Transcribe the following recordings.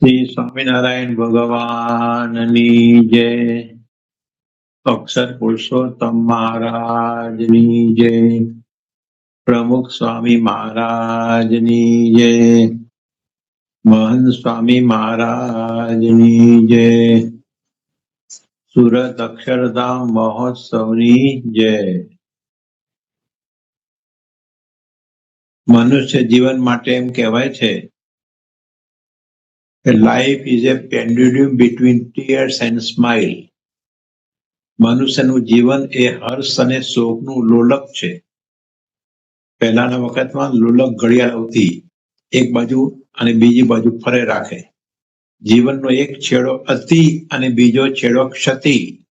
શ્રી સ્વામિનારાયણ ભગવાનની જય. અક્ષર પુરુષોત્તમ મહારાજની જય. પ્રમુખ સ્વામી મહારાજની જય. મહંત સ્વામી મહારાજની જય. સુરત અક્ષરધામ મહોત્સવની જય. મનુષ્ય જીવન માટે એમ કહેવાય છે life is a pendulum between tears and smile મનુષ્યનું જીવન એ હર્ષ અને શોકનું લોલક છે. પહેલાના વખતમાં લોલક ઘડિયાળ આવતી, એક બાજુ અને બીજી બાજુ ફરે રાખે. જીવનનો એક છેડો અતિ અને બીજો છેડો ક્ષતિ.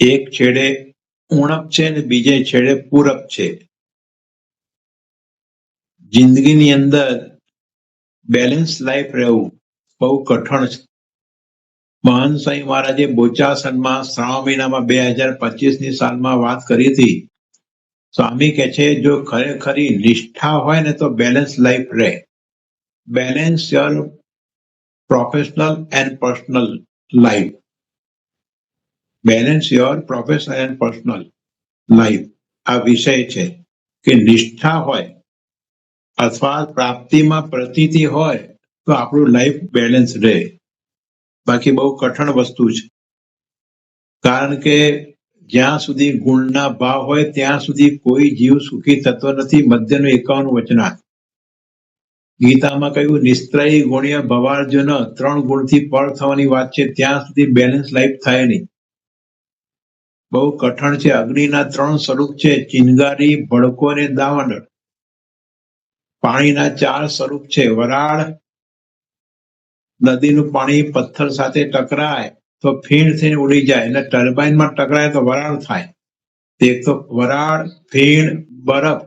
એક છેડે ઉણપ છે અને બીજે છેડે પૂરક છે. જિંદગીની અંદર બેલેન્સ લાઈફ રહેવું. બહુ કઠણ છે. મહાન સાંઈ મહારાજે બોચાસનમાં શ્રાવણ મહિનામાં બે હજાર પચીસની સાલમાં વાત કરી હતી. સ્વામી કે છે, જો ખરેખરી નિષ્ઠા હોય ને તો બેલેન્સ લાઈફ રહે. Balance your professional and personal life balance your professional and personal life આ વિષય છે કે નિષ્ઠા હોય અથવા પ્રાપ્તિમાં પ્રતીતિ હોય, તો આપણું લાઈફ બેલેન્સ રહે. બાકી બહુ કઠણ વસ્તુ છે. કારણ કે જ્યાં સુધી ગુણના ભાવ હોય, ત્યાં સુધી કોઈ જીવ સુખી થતો નથી. મધ્યનું એકાવન વચના ગીતામાં કહ્યું, નિસ્ત્રયી ગુણ્ય ભવાર્જુન ત્રણ ગુણથી પર થવાની વાત છે. ત્યાં સુધી બેલેન્સ લાઈફ થાય નહીં. બહુ કઠણ છે. અગ્નિના ત્રણ સ્વરૂપ છે. ચિનગારી ભડકો અને દાવાનળ પાણીના ચાર સ્વરૂપ છે. વરાળ, નદીનું પાણી પથ્થર સાથે ટકરાય તો ફીણ થઈને ઉડી જાય. એટલે ટર્બાઇનમાં ટકરાય તો વરાળ થાય. એક તો વરાળ, ફીણ, બરફ.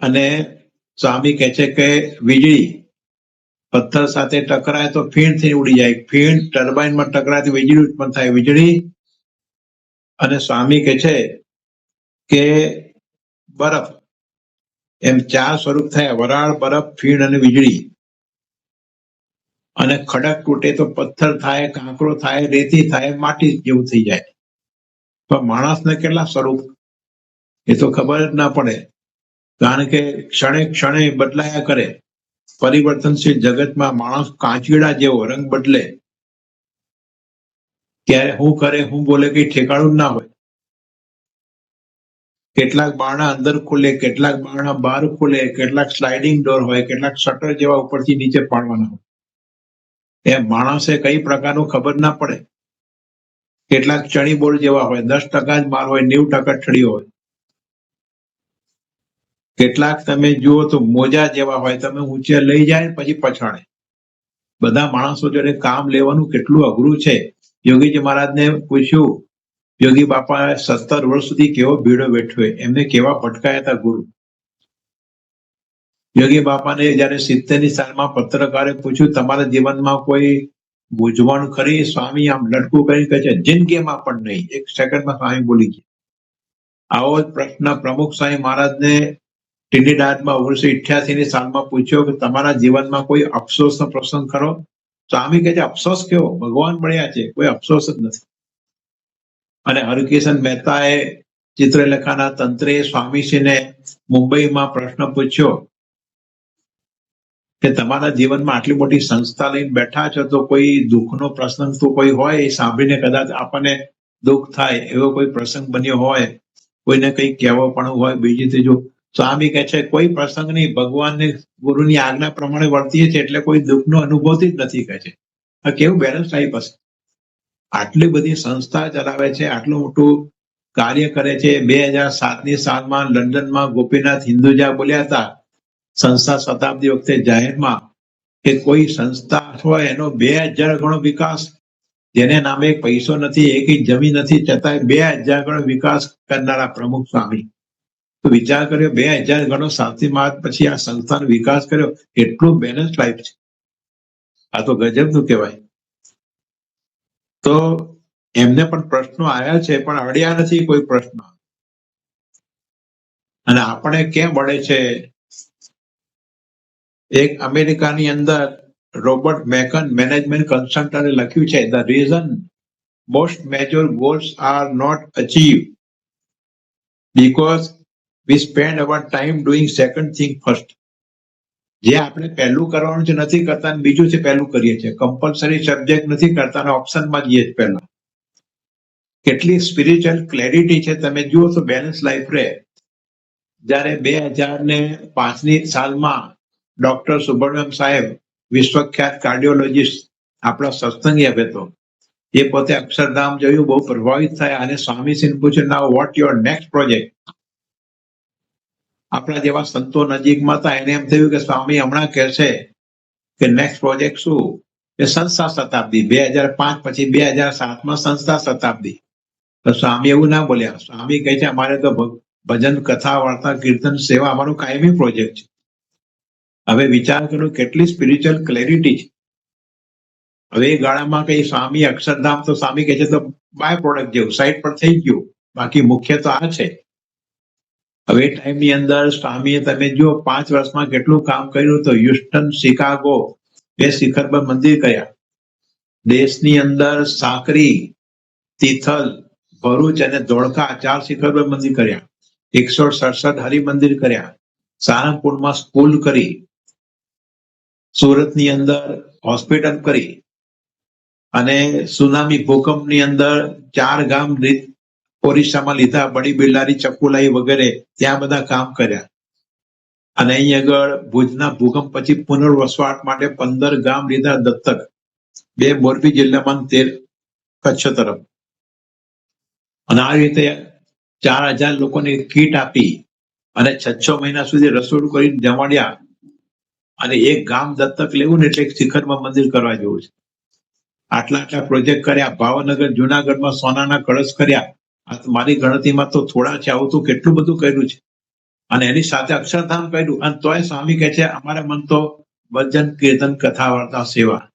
અને સ્વામી કહે છે કે વીજળી. પથ્થર સાથે ટકરાય તો ફીણ થઈને ઉડી જાય. ફીણ ટર્બાઇનમાં ટકરાય તો વીજળી ઉત્પન્ન થાય. વીજળી. અને સ્વામી કહે છે કે બરફ. એમ ચાર સ્વરૂપ થયા. વરાળ, બરફ, ફીણ અને વીજળી. અને ખડક તૂટે તો પથ્થર થાય, કાંકરો થાય, રેતી થાય, માટી જેવું થઈ જાય. પણ માણસને કેટલા સ્વરૂપ? એ તો ખબર જ ના પડે. કારણ કે ક્ષણે ક્ષણે બદલાયા કરે. પરિવર્તનશીલ જગતમાં માણસ કાંચીડા જેવો રંગ બદલે. ક્યારે હું કરે, હું બોલે કઈ ઠેકાણું ના હોય. કેટલાક બારણા અંદર ખુલે, કેટલાક બારણા બહાર ખુલે, કેટલાક સ્લાઇડિંગ ડોર હોય, કેટલાક શટર જેવા ઉપરથી નીચે પાડવાના હોય. એ માણસે કઈ પ્રકારનું ખબર ના પડે. કેટલાક ચણી બોર્ડ જેવા હોય, દસ ટકા જ માલ હોય, નેવું ટકા છડીઓ હોય. કેટલાક તમે જુઓ તો મોજા જેવા હોય, તમે ઊંચે લઈ જાય પછી પછાડે. બધા માણસો જોડે કામ લેવાનું કેટલું અઘરું છે. યોગીજી મહારાજને પૂછ્યું યોગી બાપા સત્તર વર્ષ સુધી કેવો ભીડો બેઠો એમને કેવા ભટકાયા હતા ગુરુ? યોગી બાપાને જયારે સિત્તેરની સાલમાં પત્રકારે પૂછ્યું, તમારા જીવનમાં કોઈ મૂંઝવણ ખરી? સ્વામી આમ લટકું કરી કહે છે, જિંદગીમાં પણ નહીં. એક સેકન્ડમાં સ્વામી બોલી ગયા. આવો જ પ્રશ્ન પ્રમુખ સ્વામી મહારાજને ટિંડીડાદમાં ઓગણીસો ની સાલમાં પૂછ્યો કે, તમારા જીવનમાં કોઈ અફસોસનો પ્રસંગ ખરો? સ્વામી કહે છે, અફસોસ કેવો? ભગવાન મળ્યા છે, કોઈ અફસોસ જ નથી. અને હરકિશન મહેતાએ ચિત્રલેખાના તંત્રે સ્વામીજીને મુંબઈમાં પ્રશ્ન પૂછ્યો કે તમારા જીવનમાં આટલી મોટી સંસ્થા લઈને બેઠા છો તો કોઈ દુઃખનો પ્રસંગ તો કોઈ હોય? એ સાંભળીને કદાચ આપણને દુઃખ થાય એવો કોઈ પ્રસંગ બન્યો હોય, કોઈને કંઈક કહેવો પણ હોય. બીજી ત્રીજું સ્વામી કહે છે, કોઈ પ્રસંગ નહીં ભગવાનને ગુરુની આજ્ઞા પ્રમાણે વર્તીએ છીએ એટલે કોઈ દુઃખનો અનુભવતી જ નથી. કહે છે. આ કેવું બેલેન્સ ટાઈપ હશે? આટલી બધી સંસ્થા ચલાવે છે, આટલું મોટું કાર્ય કરે છે. બે હજાર સાતની સાલમાં લંડનમાં ગોપીનાથ હિન્દુજા બોલ્યા હતા, સંસ્થા શતાબ્દી વખતે જાહેરમાં કે કોઈ સંસ્થા હોય એનો બે હજાર ગણો વિકાસ, જેને નામે પૈસો નથી, એક જમીન નથી, છતાંય બે હજાર ગણો વિકાસ કરનારા પ્રમુખ સ્વામી. તો વિચાર કર્યો, બે હજાર ગણો સાતથી માર્ચ પછી આ સંસ્થાનો વિકાસ કર્યો, એટલું બેલેન્સ લાઈફ છે. આ તો ગજબનું કહેવાય. તો એમને પણ પ્રશ્નો આવ્યા છે, પણ અડ્યા નથી કોઈ પ્રશ્ન. અને આપણે કેમ મળે છે? એક અમેરિકાની અંદર રોબર્ટ મેકન મેનેજમેન્ટ કન્સલ્ટન્ટે લખ્યું છે the reason most major goals are not achieve because we spend our time doing second thing first જે આપણે પહેલું કરવાનું છે, નથી કરતા બીજું છે, પહેલું કરીએ છીએ. કમ્પલસરી સબ્જેક્ટ નથી કરતા અને ઓપ્શનમાં જઈએ જ પહેલા. કેટલી સ્પિરિચ્યુઅલ ક્લેરિટી છે, તમે જુઓ તો બેલેન્સ લાઈફ રહે. જ્યારે બે હજાર ને પાંચની સાલમાં ડોક્ટર સુબ્રમણ્યમ સાહેબ, વિશ્વખ્યાત કાર્ડિયોલોજીસ્ટ આપણા સત્સંગી આપે તો, એ પોતે અક્ષરધામ જોયું, બહુ પ્રભાવિત થયા અને સ્વામીશ્રીને પૂછ્યું now what your next project આપણા જેવા સંતો નજીકમાં હતા, એને એમ થયું કે સ્વામી હમણાં કહે છે કે નેક્સ્ટ પ્રોજેક્ટ શું? એ સંસ્થા શતાબ્દી, બે હજાર પાંચ પછી બે હજાર સાતમાં સંસ્થા શતાબ્દી. તો સ્વામી એવું ના બોલ્યા. સ્વામી કહે છે, અમારે તો ભજન, કથા, વાર્તા, કીર્તન, સેવા અમારું કાયમી પ્રોજેક્ટ છે. હવે વિચાર કરો, કેટલી સ્પિરિચ્યુઅલ ક્લેરિટી છે. હવે એ ગાળામાં કઈ સ્વામી અક્ષરધામ, તો સ્વામી કહે છે, તો બાય પ્રોડક્ટ જેવું સાઈડ પર થઈ ગયું. બાકી મુખ્ય તો આ છે. હવે ટાઈમની અંદર સ્વામીએ તમે જો પાંચ વર્ષમાં કેટલું કામ કર્યું તો હ્યુસ્ટન શિકાગો બે શિખર પર મંદિર કર્યા દેશની અંદર સાકરી, તિથલ, ભરૂચ અને ધોળકા ચાર શિખર પર મંદિર કર્યા. એકસો સડસઠ હરિમંદિર કર્યા. સારંગપુરમાં સ્કૂલ કરી. સુરતની અંદર હોસ્પિટલ કરી. અને સુનામી ભૂકંપની અંદર ચાર ગામ ઓરિસ્સામાં લીધા બડી બિલ્લારી ચકુલાઈ વગેરે, ત્યાં બધા કામ કર્યા. અને અહીં આગળ ભુજના ભૂકંપ પછી પુનર્વસવાટ માટે પંદર ગામ લીધા દત્તક. બે મોરબી જિલ્લામાં તેર કચ્છ તરફ. અને આ રીતે ચાર હજાર લોકોને કીટ આપી અને છ છ મહિના સુધી રસોડું કરીને જમાડ્યા. અને એક ગામ દત્તક લેવું ને એટલે એક શિખરમાં મંદિર કરવા જેવું છે. આટલા આટલા પ્રોજેક્ટ કર્યા, ભાવનગર, જુનાગઢમાં સોનાના કળશ કર્યા. મારી ગણતરીમાં તો થોડા છે આવું તો કેટલું બધું કર્યું છે. અને એની સાથે અક્ષરધામ કર્યું. અને તોય સ્વામી કહે છે, અમારા મન તો ભજન, કીર્તન, કથા, વાર્તા, સેવા.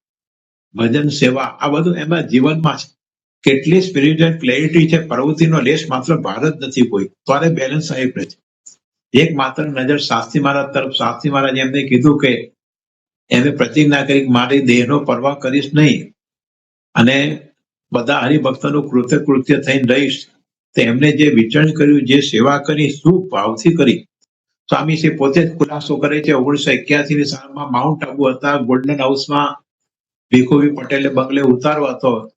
ભજન, સેવા, આ બધું એમાં જીવનમાં છે. કેટલી સ્પિરિચ્યુઅલ ક્લેરિટી છે. પ્રવૃત્તિનો લેશ માત્ર ભારત નથી કોઈ. ત્યારે બેલેન્સ આવી રહે છે. એક માત્ર નજર શાસ્ત્રી મહારાજ તરફ. શાસ્ત્રી મહારાજ એમને કીધું કે, એને પ્રતિજ્ઞા કરી મારી દેહનો પરવા કરીશ નહીં. અને બધા હરિભક્તોનું કૃત્ય કૃત્ય થઈને રહીશ. એમને જે વિચરણ કર્યું, જે સેવા કરી, શું ભાવથી કરી? સ્વામી શ્રી પોતે જ ખુલાસો કરે છે. ઓગણીસો એક્યાસી ની સાલમાં માઉન્ટ આબુ હતા ગોલ્ડન હાઉસમાં ભીખુભી પટેલે બંગલે ઉતારો હતો.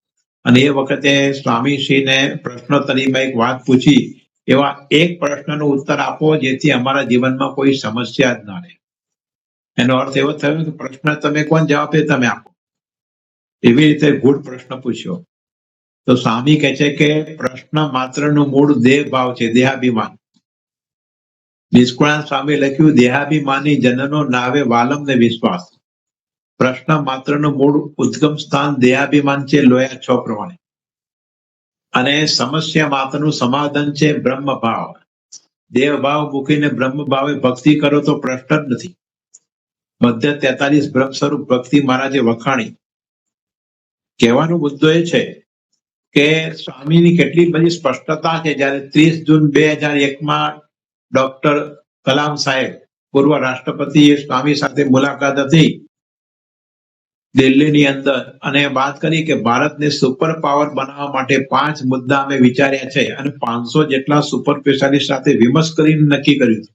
અને એ વખતે સ્વામીશ્રીને પ્રશ્નોત્તરીમાં એક વાત પૂછી. એવા એક પ્રશ્નનો ઉત્તર આપો, જેથી અમારા જીવનમાં કોઈ સમસ્યા જ ના રહે. એનો અર્થ એવો થયો કે પ્રશ્ન તમે કોણ જવાબ એ તમે આપો. એવી રીતે ગુડ પ્રશ્ન પૂછ્યો. તો સ્વામી કહે છે કે પ્રશ્ન માત્રનું મૂળ દેહ ભાવ છે, દેહાભિમાન. નિષ્કુળાન સ્વામી લખ્યું, દેહાભિમાની જનનો નાવે વાલમ ને વિશ્વાસ. પ્રશ્ન માત્રનું મૂળ ઉદ્ગમ સ્થાન દેહાભિમાન છે, લોયા છ પ્રમાણે. અને સમસ્યા માત્રનું સમાધાન છે બ્રહ્મ ભાવ દેહ ભાવ મૂકીને બ્રહ્મ ભાવે ભક્તિ કરો તો પ્રશ્ન જ નથી. મધ્ય તેતાલીસ બ્રહ્મ સ્વરૂપ ભક્તિ મહારાજે વખાણી. કહેવાનો મુદ્દો એ છે કે સ્વામીની કેટલી બધી સ્પષ્ટતા છે. જ્યારે ત્રીસ જૂન બે હજાર એકમાં ડોક્ટર કલામ સાહેબ, પૂર્વ રાષ્ટ્રપતિએ સ્વામી સાથે મુલાકાત હતી દિલ્હીની અંદર. અને વાત કરી કે ભારતને સુપર પાવર બનાવવા માટે પાંચ મુદ્દા અમે વિચાર્યા છે અને પાંચસો જેટલા સુપર સ્પેશિયાલિસ્ટ સાથે વિમર્શ કરીને નક્કી કર્યું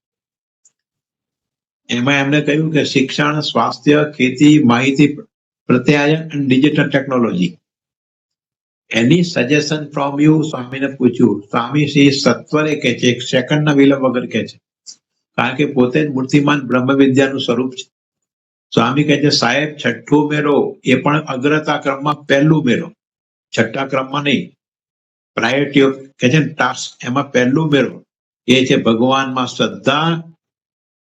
એમાં એમણે કહ્યું કે શિક્ષણ, સ્વાસ્થ્ય, ખેતી, માહિતી, પ્રત્યાયન અને ડિજિટલ ટેકનોલોજી એની સજેશન ફ્રોમ યુ સ્વામીને પૂછ્યું. સ્વામી શ્રી સત્વરે કે છે, એક સેકન્ડના વિલંબ વગર કે છે. કારણ કે પોતે જ મૂર્તિમાન બ્રહ્મ વિદ્યાનું સ્વરૂપ છે. સ્વામી કહે છે, સાહેબ, છઠ્ઠો મેરો એ પણ અગ્રતા ક્રમમાં પહેલું મેરો છઠ્ઠા ક્રમમાં નહીં. પ્રાયોરિટી કે છે ટાસ્ક એમાં પહેલું મેરો એ છે ભગવાનમાં શ્રદ્ધા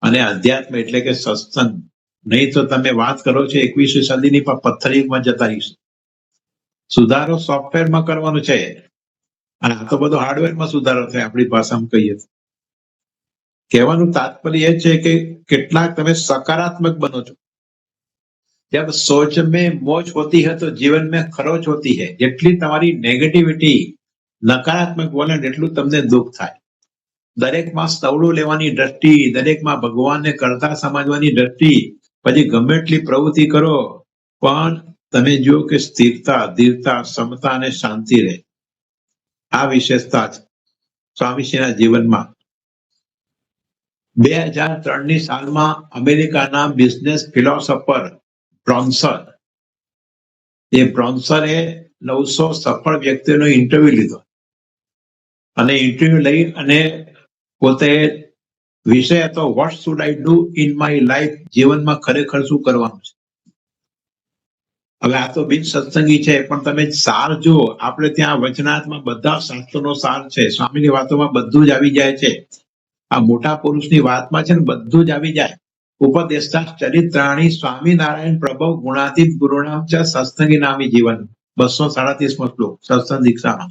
અને અધ્યાત્મ એટલે કે સત્સંગ. નહીં તો તમે વાત કરો છો, એકવીસમી સદીની પણ પથ્થરીમાં જતા રહીશું. સુધારો સોફ્ટવેરમાં કરવાનો છે. અને આ તો બધો હાર્ડવેરમાં સુધારો થાય, આપણી ભાષામાં કહીએ કહેવાનું તાત્પર્ય એ છે કે કેટલાક તમે સકારાત્મક બનો છો. જબ સોચ મેં મોજ હોતી હે, તો જીવન મેં ખરોચ હોતી હે. જેટલી તમારી નેગેટિવિટી નકારાત્મક બોલે એટલું તમને દુઃખ થાય. દરેકમાં સવડું લેવાની દ્રષ્ટિ, દરેકમાં ભગવાનને કરતા સમજવાની દ્રષ્ટિ, પછી ગમે એટલી પ્રવૃત્તિ કરો, પણ તમે જુઓ કે સ્થિરતા, ધીરતા, સમતા અને શાંતિ રહે. આ વિશેષતા જ સ્વામીજીના જીવનમાં બે હજાર ત્રણની સાલમાં અમેરિકાના બિઝનેસ ફિલોસોફર બ્રોન્સર એ બ્રોન્સરે નવસો સફળ વ્યક્તિનો ઇન્ટરવ્યુ લીધો. અને ઇન્ટરવ્યુ લઈ અને પોતે વિષય હતો what should I do in my life જીવનમાં ખરેખર શું કરવાનું હવે આ તો બિન સત્સંગી છે, પણ તમે સાર જુઓ, આપણે ત્યાં વચનાથમાં બધા શાસ્ત્રોનો સાર છે. સ્વામીની વાતોમાં બધું જ આવી જાય છે. આ મોટા પુરુષની વાતમાં છે ને બધું જ આવી જાય. ઉપદેષ્ટા ચરિત્રાણી સ્વામિનારાયણ પ્રભવ ગુણાતીત ગુરુનામ છે, સત્સંગી નામી જીવન. બસો સાડત્રીસમો શ્લોક, સત્સંગ દીક્ષામાં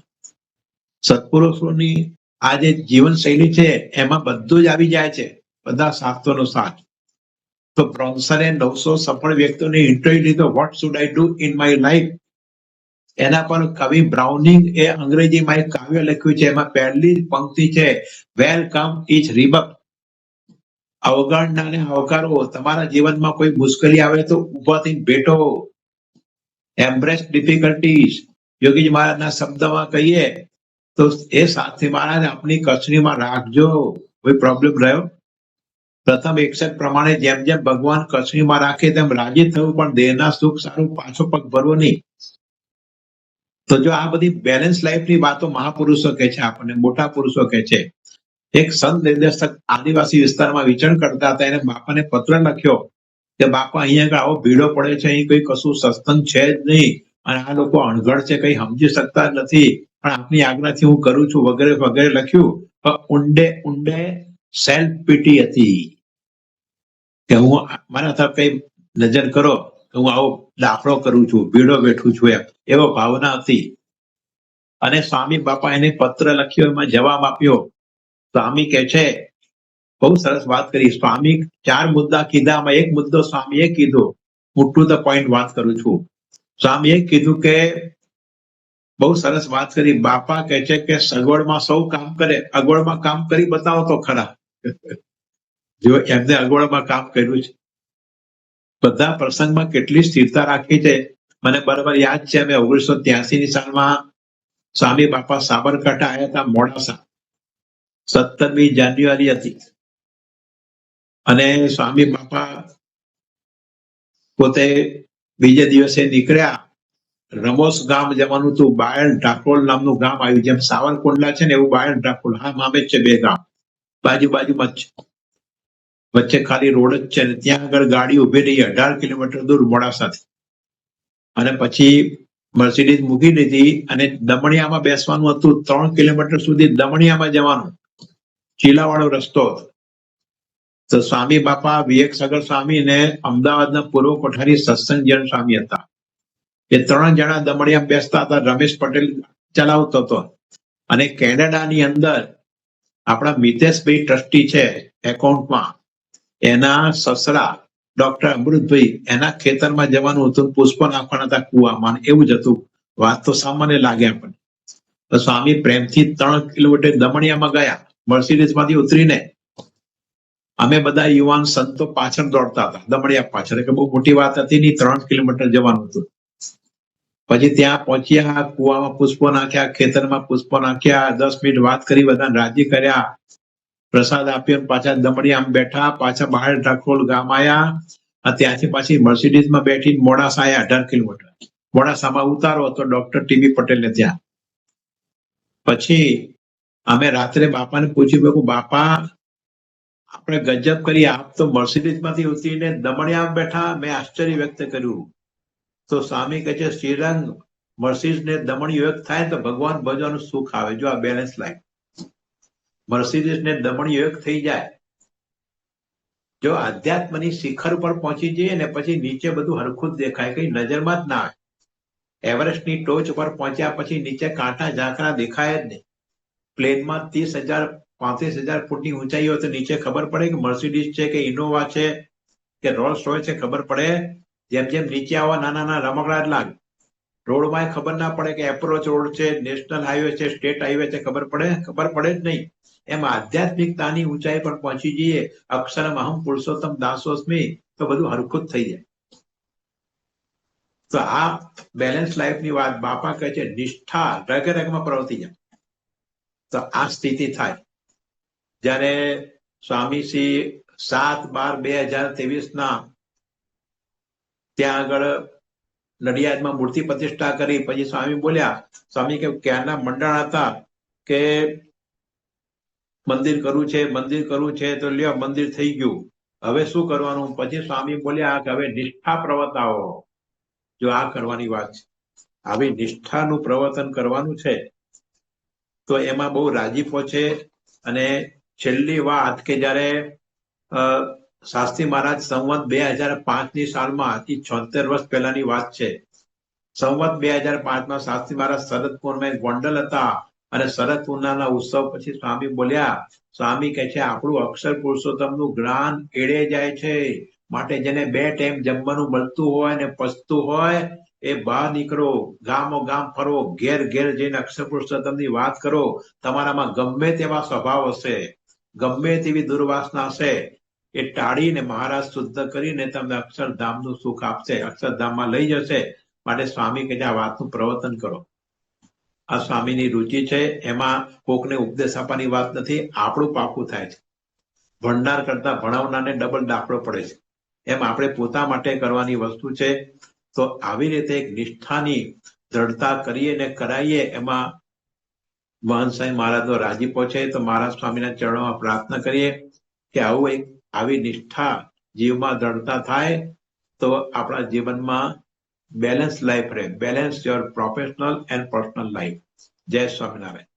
સત્પુરુષોની આ જે જીવન શૈલી છે, એમાં બધું જ આવી જાય છે. બધા શાસ્ત્રોનો સાર. તો બ્રોન્સરે નવસો સફળ વ્યક્તિઓને ઇન્ટરવ્યુ લીધો. What should I do in my life એના પર કવિ બ્રાઉનિંગ એ અંગ્રેજીમાં એક કાવ્ય લખ્યું છે. એમાં પહેલી પંક્તિ છે વેલકમ ઇચ રિબક અવગણનાને આવકારો. તમારા જીવનમાં કોઈ મુશ્કેલી આવે તો ઊભા થઈને બેઠો એમ્બ્રેસ ડિફિકલ્ટીઝ યોગીજી મહારાજના શબ્દમાં કહીએ તો એ સાથી મહારાજ આપની કચરીમાં રાખજો. કોઈ પ્રોબ્લેમ રહ્યો? પ્રથમ એકસઠ પ્રમાણે જેમ જેમ ભગવાન કચરીમાં રાખે તેમ રાજી થયું પણ દેહના સુખ સારું પાછો પગ ભરવો નહીં. તો જો આ બધી બેલેન્સ લાઈફની વાતો મહાપુરુષો કહે છે, આપણને મોટા પુરુષો કહે છે. એક સંત નિર્દેશક આદિવાસી વિસ્તારમાં વિચરણ કરતા હતા, એને બાપાને પત્ર લખ્યો કે બાપા અહીંયા આગળ આવો, ભીડો પડે છે, અહીં કોઈ કશું સસ્તન છે જ નહીં અને આ લોકો અણઘડ છે, કઈ સમજી શકતા નથી. પણ આપની આજ્ઞાથી હું કરું છું, વગેરે વગેરે લખ્યું. ઊંડે ઊંડે સેલ્ફ પીટી હતી. કે હું મારા તરફે નજર કરો કે હું આવો દાખલો કરું છું, ભીડો બેઠું છું એમ. એવો ભાવના હતી. અને સ્વામી બાપા એને પત્ર લખ્યો, એમાં જવાબ આપ્યો. સ્વામી કે છે, બહુ સરસ વાત કરી. સ્વામી ચાર મુદ્દા કીધા, આમાં એક મુદ્દો સ્વામીએ કીધો. હું ટુ ધ પોઈન્ટ વાત કરું છું. સ્વામીએ કીધું કે, બહુ સરસ વાત કરી. બાપા કે છે કે સગવડમાં સૌ કામ કરે. અગવડમાં કામ કરી બતાવો તો ખરા. જો એમને અગવડમાં કામ કર્યું છે. બધા પ્રસંગમાં કેટલી સ્થિરતા રાખી છે. મને બરાબર યાદ છે, અમે ઓગણીસો ત્યાસી ની સાલમાં સ્વામી બાપા સાબરકાંઠા આવ્યા હતા, મોડાસા. સત્તરમી જાન્યુઆરી હતી. અને સ્વામી બાપા પોતે બીજે દિવસે નીકળ્યા. રમોસ ગામ જવાનું હતું, બાયણ ઢાકોલ નામનું ગામ આવ્યું, જેમ સાવરકુંડલા છે ને એવું બાયણ ઢાકોલ. હા, મામે છે બે ગામ. બાજુ બાજુમાં જ છે. વચ્ચે ખાલી રોડ જ છે ત્યાં આગળ ગાડી ઊભી રહી, અઢાર કિલોમીટર દૂર મોડાસાથી અને પછી મર્સિડીઝ મૂકી દીધી અને દમણિયામાં બેસવાનું હતું, ત્રણ કિલોમીટર સુધી દમણિયામાં જવાનું. ચીલાવાળો રસ્તો. તો સ્વામી બાપા વિવેક સાગર સ્વામી ને અમદાવાદના પૂર્વ કોઠારી સત્સંગ જન સ્વામી હતા. એ ત્રણ જણા દમણિયા બેસતા હતા, રમેશ પટેલ ચલાવતો હતો. અને કેનેડાની અંદર આપણા મિતેશભાઈ ટ્રસ્ટી છે, એકાઉન્ટમાં. એના સસરા ડોક્ટર અમૃતભાઈ એના ખેતરમાં જવાનું હતું, પુષ્પ નાખવાના હતા કુવામાં એવું જ હતું. વાત તો સામાન્ય લાગે આપણને. સ્વામી પ્રેમથી ત્રણ કિલોમીટર દમણિયામાં ગયા મર્સિડીઝમાંથી ઉતરીને. અમે બધા યુવાન સંતો પાછળ દોડતા હતા, દમણિયા પાછળ. કે બહુ મોટી વાત હતી નહીં, ત્રણ કિલોમીટર જવાનું હતું. પછી ત્યાં પહોંચ્યા, કુવામાં પુષ્પો નાખ્યા, ખેતરમાં પુષ્પો નાખ્યા, દસ મિનિટ વાત કરી બધા રાજી કર્યા. પ્રસાદ આપ્યો પાછા દમણિયા બેઠા, પાછા બહાર ઢાકોલ ગામ આવ્યા ત્યાંથી પાછી મર્સિડીઝમાં બેઠી મોડાસા આયા, અઢાર કિલોમીટર. મોડાસામાં ઉતારો તો ડોક્ટર ટીબી પટેલને ત્યાં. પછી અમે રાત્રે બાપાને પૂછ્યું કે બાપા, આપણે ગજબ કરી, આપ તો મર્સિડીઝમાંથી ઉતરીને દમણિયા બેઠા. મેં આશ્ચર્ય વ્યક્ત કર્યું. તો સ્વામી કહે છે, શ્રીરંગ મર્સિડીઝ ને દમણી વ્યક્ત થાય તો ભગવાન ભજવાનું સુખ આવે, જો આ બેલેન્સ લાઈફ મર્સિડીઝ ને દમણી થઈ જાય. જો આધ્યાત્મની શિખર પર પહોંચી જઈએ ને પછી નીચે બધું હરખું દેખાય, કઈ નજરમાં જ ના આવે. એવરેસ્ટની ટોચ પર પહોંચ્યા પછી નીચે કાંટા ઝાંકરા દેખાય જ નહીં. પ્લેનમાં ત્રીસ હજાર, પાંત્રીસ હજાર ફૂટની ઊંચાઈ હોય તો નીચે ખબર પડે કે મર્સિડીઝ છે કે ઇનોવા છે કે રોલ્સ રોય છે ખબર પડે. જેમ જેમ નીચે આવવા નાના નાના રમકડા જ લાગે. રોડમાં ખબર ના પડે કે એપ્રોચ રોડ છે નેશનલ હાઈવે છે સ્ટેટ હાઈવે છે, ખબર પડે? ખબર પડે જ નહીં. એમ આધ્યાત્મિકતાની ઊંચાઈ પર પહોંચી જઈએ, અક્ષરમ અહમ પુરુષોત્તમ દાસોસ્મી, તો બધું હરખું થઈ જાય. તો આ બેલેન્સ લાઈફની વાત બાપા કહે છે, નિષ્ઠા રગે રગમાં પ્રવર્તી જાય. તો આ સ્થિતિ થાય. જ્યારે સ્વામીશ્રી સાત બાર બે હજાર ત્રેવીસ ના ત્યાં આગળ નડિયાદમાં મૂર્તિ પ્રતિષ્ઠા કરી, પછી સ્વામી બોલ્યા, સ્વામી કે ક્યારના મંડળ હતા કે મંદિર કરવું છે, મંદિર કરવું છે, તો લ્યો, મંદિર થઈ ગયું. હવે શું કરવાનું? પછી સ્વામી બોલ્યા કે હવે નિષ્ઠા પ્રવર્તાવો જો આ કરવાની વાત છે. આવી નિષ્ઠાનું પ્રવર્તન કરવાનું છે, તો એમાં બહુ રાજીપો છે. અને છેલ્લી વાત કે જ્યારે શાસ્ત્રી મહારાજ સંવત બે હજાર પાંચની સાલમાં એ છોતેર વર્ષ પહેલાની વાત છે. સંવત બે હજાર પાંચમાં શાસ્ત્રી મહારાજ શરદ એક ગોંડલ હતા. અને શરદ પૂર્ણિમાના ઉત્સવ પછી સ્વામી બોલ્યા, સ્વામી કહે છે, આપણું અક્ષર પુરુષોત્તમનું જ્ઞાન એળે જાય છે. માટે જેને બે ટાઈમ જમવાનું મળતું હોય ને પસતું હોય, એ બહાર નીકળો. ગામો ગામ ફરો. ઘેર ઘેર જઈને અક્ષર પુરુષોત્તમની વાત કરો. તમારામાં ગમે તેવા સ્વભાવ હશે. ગમે તેવી દુર્વાસના હશે. એ ટાળીને મહારાજ શુદ્ધ કરીને તમને અક્ષરધામનું સુખ આપશે. અક્ષરધામમાં લઈ જશે. માટે સ્વામી કે આ વાતનું પ્રવર્તન કરો. આ સ્વામીની રુચિ છે, એમાં કોકને ઉપદેશ આપવાની વાત નથી, આપણું પાકું થાય છે. ભણનાર કરતા ભણાવનારને ડબલ દાખલો પડે છે. એમ આપણે પોતા માટે કરવાની વસ્તુ છે, તો આવી રીતે એક નિષ્ઠાની દ્રઢતા કરીએ ને કરાઈએ, એમાં મહંત સાંઈ મહારાજનો રાજીપો છે તો મહારાજ સ્વામીના ચરણોમાં પ્રાર્થના કરીએ કે આવું એક આવી નિષ્ઠા જીવમાં દ્રઢતા થાય, તો આપણા જીવનમાં બેલેન્સ લાઈફ રહે balance your professional and personal life જય સ્વામિનારાયણ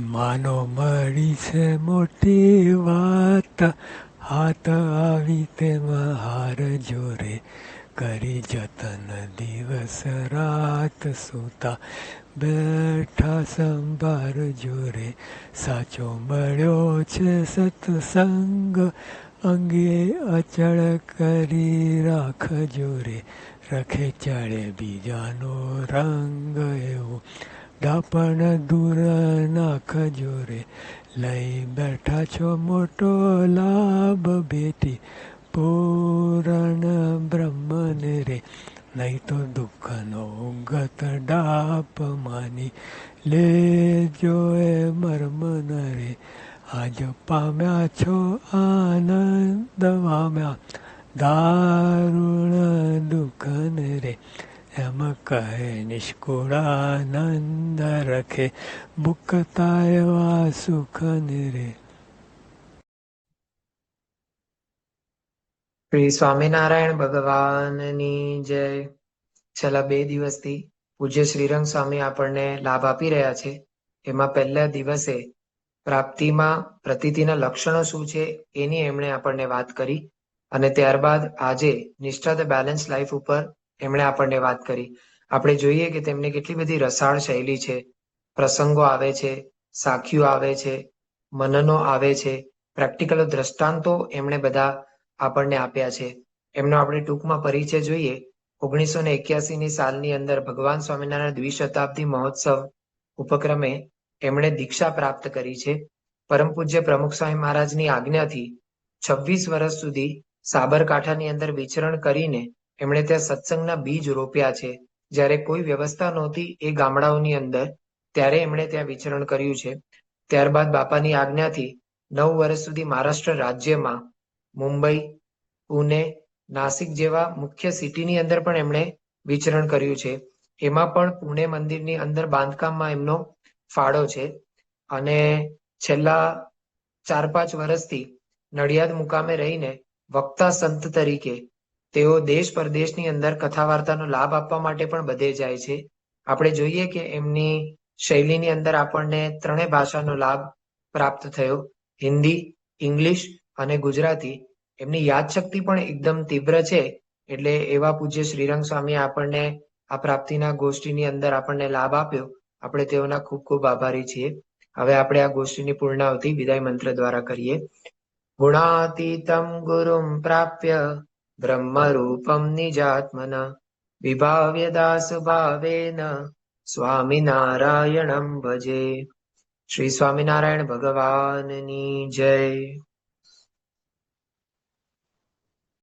માનો મળી છે મોટી વાત. હાથ આવી તેમાં હાર જોરે. કરી જતન દિવસ રાત સૂતા બેઠા સંભાર જોરે. સાચો મળ્યો છે સત્સંગ. અંગે અચળ કરી રાખ જોરે રખે ચડે બીજાનો રંગ એવો. ડાપણ દૂર નાખ જોરે લઈ બેઠા છો મોટો લાભ બેટી પૂરણ બ્રહ્મને રે. નહીં તો દુઃખનો ગત ડાપ માની લેજો મુક્તા એવા સુખ નિરે શ્રી સ્વામિનારાયણ ભગવાનની જય છેલ્લા બે દિવસથી પૂજ્ય શ્રીરંગ સ્વામી આપણને લાભ આપી રહ્યા છે. એમાં પહેલા દિવસે પ્રાપ્તિમાં પ્રતીતિના લક્ષણો શું છે એની એમણે આપણને વાત કરી અને ત્યારબાદ આજે નિષ્ઠા ધ બેલેન્સ લાઈફ ઉપર એમણે આપણને વાત કરી. આપણે જોઈએ કે તેમની કેટલી બધી રસાળ શૈલી છે. પ્રસંગો આવે છે, સાખીઓ આવે છે, મનનો આવે છે, પ્રેક્ટિકલ દ્રષ્ટાંતો એમણે બધા આપણને આપ્યા છે. એમનો આપણે ટૂંકમાં પરિચય જોઈએ. ઓગણીસો ને એક્યાસી ની સાલની અંદર ભગવાન સ્વામિનારાયણ દ્વિશતાબ્દી મહોત્સવ ઉપક્રમે એમણે દીક્ષા પ્રાપ્ત કરી છે. પરમ પૂજ્ય પ્રમુખ સ્વામી મહારાજની આજ્ઞાથી છવ્વીસ વર્ષ સુધી સાબરકાંઠાની અંદર વિચરણ કરીને એમણે ત્યાં સત્સંગના બીજ રોપ્યા છે. જ્યારે કોઈ વ્યવસ્થા નહોતી એ ગામડાઓની અંદર ત્યારે એમણે ત્યાં વિચરણ કર્યું છે. ત્યારબાદ બાપાની આજ્ઞાથી નવ વર્ષ સુધી મહારાષ્ટ્ર રાજ્યમાં મુંબઈ, પુણે, નાસિક જેવા મુખ્ય સિટીની અંદર પણ એમણે વિચરણ કર્યું છે. એમાં પણ પુણે મંદિરની અંદર બાંધકામમાં એમનો ફાળો છે. અને છેલ્લા ચાર પાંચ વર્ષથી નડિયાદ મુકામે રહીને વક્તા સંત તરીકે તેઓ દેશ પરદેશની અંદર કથા વાર્તાનો લાભ આપવા માટે પણ બધે જાય છે. આપણે જોઈએ કે એમની શૈલીની અંદર આપણને ત્રણેય ભાષાનો લાભ પ્રાપ્ત થયો. હિન્દી, ઇંગ્લિશ અને ગુજરાતી. એમની યાદશક્તિ પણ એકદમ તીવ્ર છે. એટલે એવા પૂજ્ય શ્રીરંગ સ્વામી આપણને આ પ્રાપ્તિના ગોષ્ઠીની અંદર આપણને લાભ આપ્યો. આપણે તેઓના ખૂબ ખૂબ આભારી છીએ. હવે આપણે આ ગોષ્ઠીની પૂર્ણાવતિ વિદાય મંત્ર દ્વારા કરીએ. ગુણાતીતમ ગુરુમ પ્રાપ્ય બ્રહ્મરૂપમ નિજાત્મન. વિભાવ્ય દાસ ભાવેન સ્વામિનારાયણમ ભજે. શ્રી સ્વામિનારાયણ ભગવાનની જય.